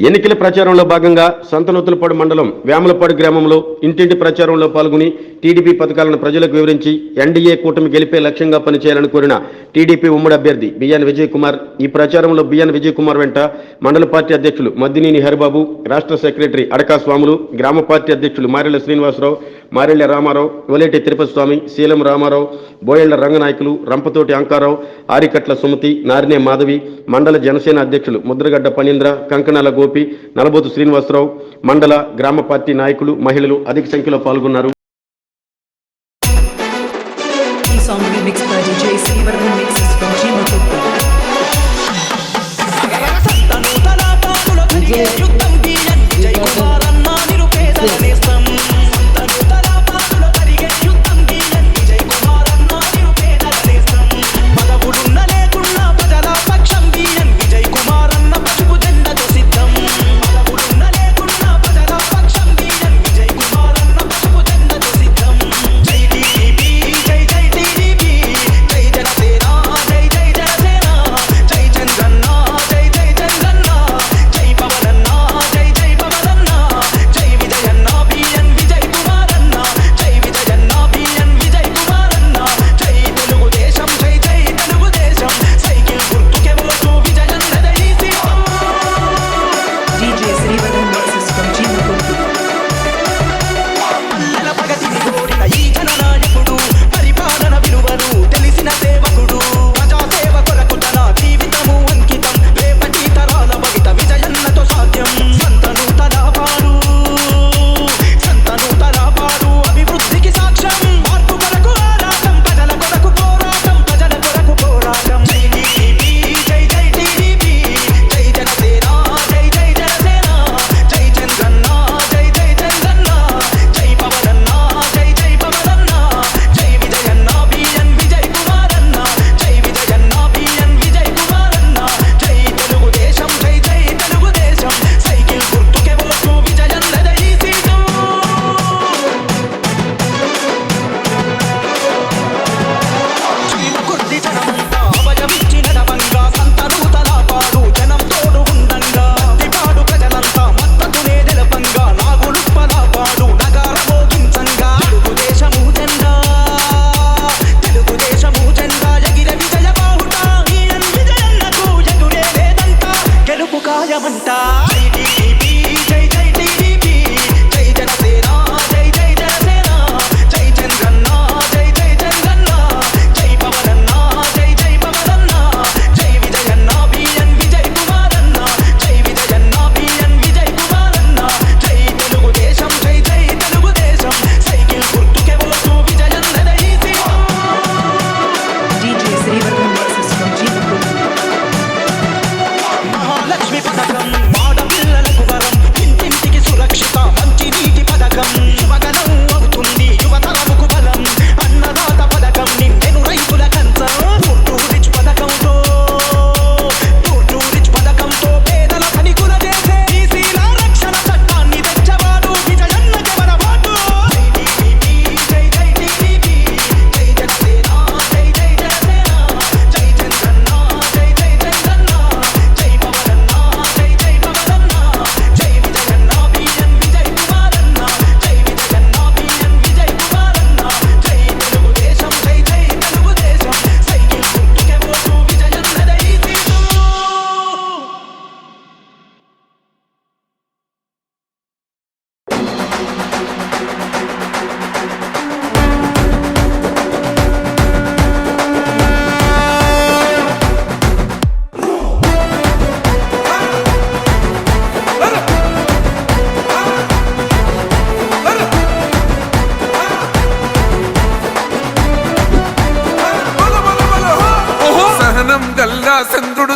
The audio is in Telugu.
ఎన్నికల ప్రచారంలో భాగంగా సంతనూతులపాడు మండలం వేమలపాడు గ్రామంలో ఇంటింటి ప్రచారంలో పాల్గొని టీడీపీ పథకాలను ప్రజలకు వివరించి ఎన్డీఏ కూటమి గెలిపే లక్ష్యంగా పనిచేయాలని కోరిన టీడీపీ ఉమ్మడి అభ్యర్థి బిఎన్ విజయ్ కుమార్ ఈ ప్రచారంలో బిఎన్ విజయ్ కుమార్ వెంట మండల పార్టీ అధ్యక్షులు మద్దినేని హరిబాబు రాష్ట్ర సెక్రటరీ అడకా స్వాములు గ్రామ పార్టీ అధ్యక్షులు మారెల శ్రీనివాసరావు మారెళ్ళ రామారావు యువలేటి తిరుపతి స్వామి శీలం రామారావు బోయళ్ళ రంగనాయకులు రంపతోటి అంకారావు ఆరికట్ల సుమతి నారినే మాధవి మండల జనసేన అధ్యక్షులు ముద్రగడ్డ పనీంద్ర కంకణాల గోపి నలబోతు శ్రీనివాసరావు మండల గ్రామ పార్టీ నాయకులు మహిళలు అధిక సంఖ్యలో పాల్గొన్నారు Yeah.